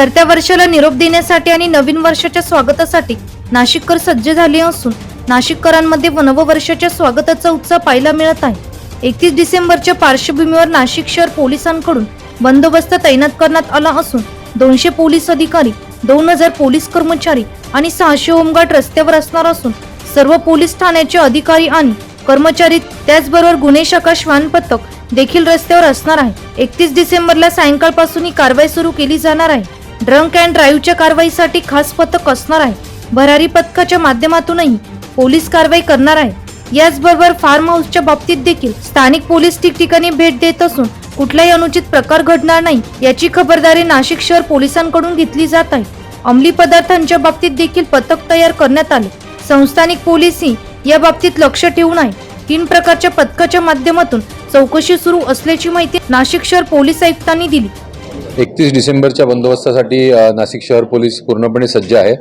सरत्या वर्षाला निरोप देण्यासाठी आणि नवीन वर्षाच्या स्वागतासाठी नाशिककर सज्ज झाले असून नाशिककरांमध्ये नववर्षाच्या स्वागताचा उत्साह पाहायला मिळत आहे. एकतीस डिसेंबरच्या पार्श्वभूमीवर नाशिक शहर पोलिसांकडून बंदोबस्त तैनात करण्यात आला असून दोनशे पोलीस अधिकारी दोन हजार पोलीस कर्मचारी आणि सहाशे होमगार्ड रस्त्यावर असणार असून सर्व पोलीस ठाण्याचे अधिकारी आणि कर्मचारी त्याचबरोबर गुन्हे शाखा श्वान पथक देखील रस्त्यावर असणार आहे. एकतीस डिसेंबरला सायंकाळपासून ही कारवाई सुरू केली जाणार आहे. ड्रंक अँड ड्राईव्हच्या कारवाईसाठी खास पथक असणार आहे. भरारी पथकाच्या माध्यमातूनही पोलीस कारवाई करणार आहे. याचबरोबर फार्म हाऊसच्या बाबतीत देखील स्थानिक पोलीस ठिकठिकाणी भेट देत असून कुठलाही अनुचित प्रकार घडणार नाही याची खबरदारी नाशिक शहर पोलिसांकडून घेतली जात आहे. अंमली पदार्थांच्या बाबतीत देखील पथक तयार करण्यात आले. संस्थानिक पोलिसही या बाबतीत लक्ष ठेवून आहे. तीन प्रकारच्या पथकाच्या माध्यमातून चौकशी सुरू असल्याची माहिती नाशिक शहर पोलीस आयुक्तांनी दिली. एकतीस डिसेंबरच्या बंदोबस्तासाठी नाशिक शहर पोलीस पूर्णपणे सज्ज आहे.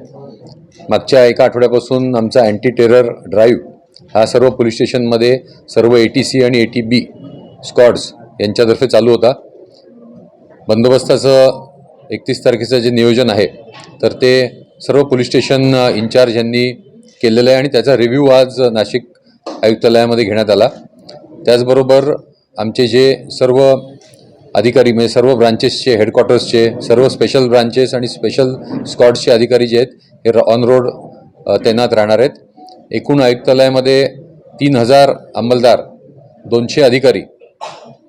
मागच्या एका आठवड्यापासून आमचा अँटी टेरर ड्राईव्ह हा सर्व पोलीस स्टेशनमध्ये सर्व ए टी सी आणि ए टी बी स्क्वॉड्स यांच्यातर्फे चालू होता. बंदोबस्ताचं एकतीस तारखेचं जे नियोजन आहे तर ते सर्व पोलीस स्टेशन इन्चार्ज यांनी केलेलं आहे आणि त्याचा रिव्ह्यू आज नाशिक आयुक्तालयामध्ये घेण्यात आला. त्याचबरोबर आमचे जे सर्व अधिकारी म्हणजे सर्व ब्रांचेसचे हेडक्वार्टर्सचे सर्व स्पेशल ब्रांचेस आणि स्पेशल स्कॉडचे अधिकारी जे आहेत हे ऑन रोड तैनात राहणार आहेत. एकूण आयुक्तालयामध्ये तीन हजार अंमलदार दोनशे अधिकारी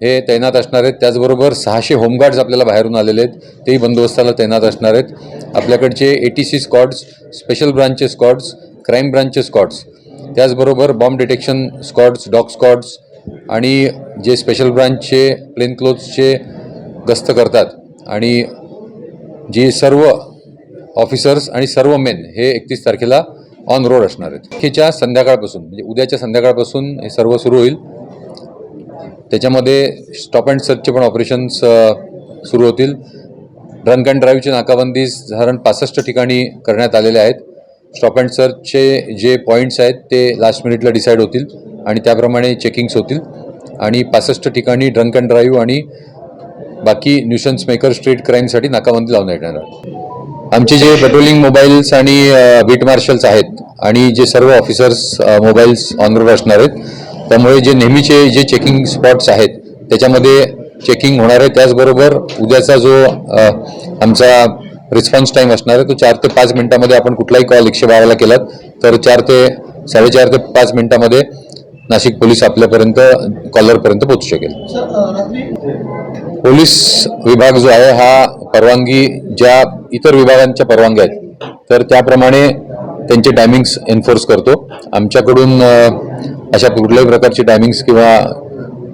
हे तैनात असणार आहेत. त्याचबरोबर सहाशे होमगार्ड्स आपल्याला बाहेरून आलेले आहेत. तेही बंदोबस्ताला तैनात असणार आहेत. आपल्याकडचे A T C squads special ब्रांचचे squads crime ब्रांचचे स्कॉड्स त्याचबरोबर bomb detection squads dog squads आणि जे स्पेशल ब्रांचचे प्लेन क्लोथ्सचे गस्त करतात आणि जी सर्व ऑफिसर्स आणि सर्व मेन हे एकतीस तारखेला ऑन रोड असणार आहेत. तारखेच्या संध्याकाळपासून म्हणजे उद्याच्या संध्याकाळपासून हे सर्व सुरू होईल. त्याच्यामध्ये स्टॉप अँड सर्चचे पण ऑपरेशन्स सुरू होतील. ड्रंक अँड ड्राईव्हची नाकाबंदी साधारण पासष्ट ठिकाणी करण्यात आलेले आहेत. स्टॉप अँड सर्चचे जे पॉईंट्स आहेत ते लास्ट मिनिटला डिसाईड होतील. आणि त्याप्रमाणे चेकिंग्स होतील. आणि पासष्ट ठिकाणी ड्रंक अँड ड्राईव्ह आणि बाकी न्यूशन्स मेकर स्ट्रीट क्राईमसाठी नाकाबंदी लावण्यात येणार आहे. आमचे जे पेट्रोलिंग मोबाईल्स आणि बीट मार्शल्स आहेत आणि जे सर्व ऑफिसर्स मोबाईल्स ऑन रोड असणार आहेत त्यामुळे जे नेहमीचे जे चेकिंग स्पॉट्स आहेत त्याच्यामध्ये चेकिंग होणार आहे. त्याचबरोबर उद्याचा जो आमचा रिस्पॉन्स टाईम असणार आहे तो चार ते पाच मिनिटामध्ये आपण कुठलाही कॉल एकशे बाराला केलात तर चार ते साडेचार ते पाच मिनिटामध्ये नाशिक पोलीस आपल्यापर्यंत कॉलरपर्यंत पोहोचू शकेल. पोलीस विभाग जो आहे हा परवानगी ज्या इतर विभागांच्या परवानग्या आहेत तर त्याप्रमाणे त्यांचे टायमिंग्स एन्फोर्स करतो. आमच्याकडून अशा कुठल्याही प्रकारचे टायमिंग्स किंवा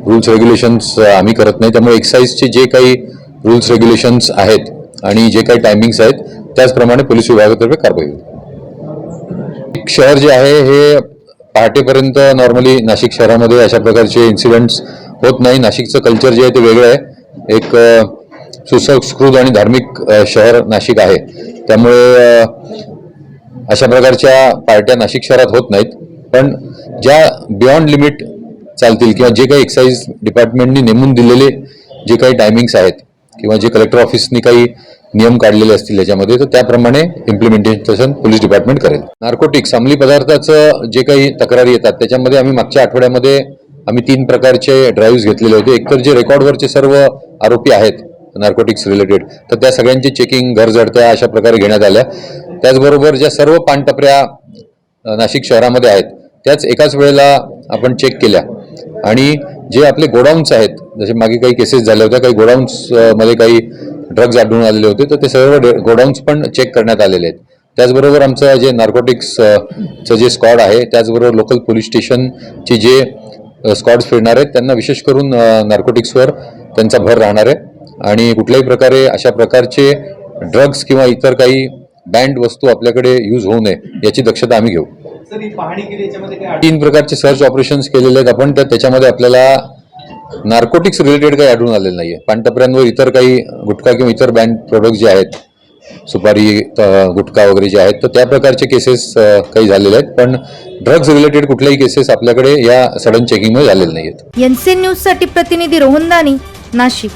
रूल्स रेग्युलेशन्स आम्ही करत नाही. त्यामुळे एक्साईजचे जे काही रूल्स रेग्युलेशन्स आहेत आणि जे काही टायमिंग्स आहेत त्याचप्रमाणे पोलीस विभागातर्फे कारवाई होईल. शहर जे आहे हे पहाटेपर्यंत नॉर्मली नाशिक शहरामध्ये अशा प्रकारचे इन्सिडेंट्स होत नाही. नाशिकचं कल्चर जे आहे ते वेगळं आहे. एक सुसंस्कृत आणि धार्मिक शहर नाशिक आहे. त्यामुळे अशा प्रकारच्या पार्ट्या नाशिक शहरात होत नाहीत. पण ज्या बियॉन्ड लिमिट चालतील किंवा जे काही एक्साईज डिपार्टमेंटनी नेमून दिलेले जे काही टायमिंग्स आहेत किंवा जे कलेक्टर ऑफिसनी काही नियम काढलेले असतील याच्यामध्ये तर त्याप्रमाणे इम्प्लिमेंटेशन पोलीस डिपार्टमेंट करेल. नार्कोटिक्स अंमली पदार्थाचं जे काही तक्रारी येतात त्याच्यामध्ये आम्ही मागच्या आठवड्यामध्ये आम्ही तीन प्रकारचे ड्राईव्ह घेतलेले होते. एकतर जे रेकॉर्डवरचे सर्व आरोपी आहेत नार्कोटिक्स रिलेटेड तर त्या सगळ्यांची चेकिंग घर जडत्या अशा प्रकारे घेण्यात आल्या. त्याचबरोबर ज्या सर्व पानटपऱ्या नाशिक शहरामध्ये आहेत त्याच एकाच वेळेला आपण चेक केल्या. आणि जे आपले गोडाऊन्स आहेत जसे मागे काही केसेस झाल्या होत्या काही गोडाऊन्समध्ये काही ड्रग्ज आढळून आलेले होते तर ते सर्व गोडाऊन्स पण चेक करण्यात आलेले आहेत. त्याचबरोबर आमचं जे नार्कोटिक्स अ, चं जे स्क्वॉड आहे त्याचबरोबर लोकल पोलीस स्टेशनचे जे स्क्वॉड्स फिरणार आहेत त्यांना विशेष करून नार्कोटिक्सवर त्यांचा भर राहणार आहे. आणि कुठल्याही प्रकारे अशा प्रकारचे ड्रग्ज किंवा इतर काही बँड वस्तू आपल्याकडे यूज होऊ नये याची दक्षता आम्ही घेऊ. तीन प्रकारचे सर्च ऑपरेशन्स केलेले आहेत आपण तर त्याच्यामध्ये आपल्याला नार्कोटिक्स रिलेटेड काही आढळून आलेलं नाही आहे पानटपऱ्यांवर इतर काही गुटखा किंवा इतर बँड प्रोडक्ट जे आहेत सुपारी गुटखा वगैरे जे आहेत तर त्या प्रकारचे केसेस काही झालेले आहेत. पण ड्रग्ज रिलेटेड कुठल्याही केसेस आपल्याकडे या सडन चेकिंगमध्ये झालेले नाही आहेत एनसीएन न्यूजसाठी प्रतिनिधी रोहन दानी नाशिक.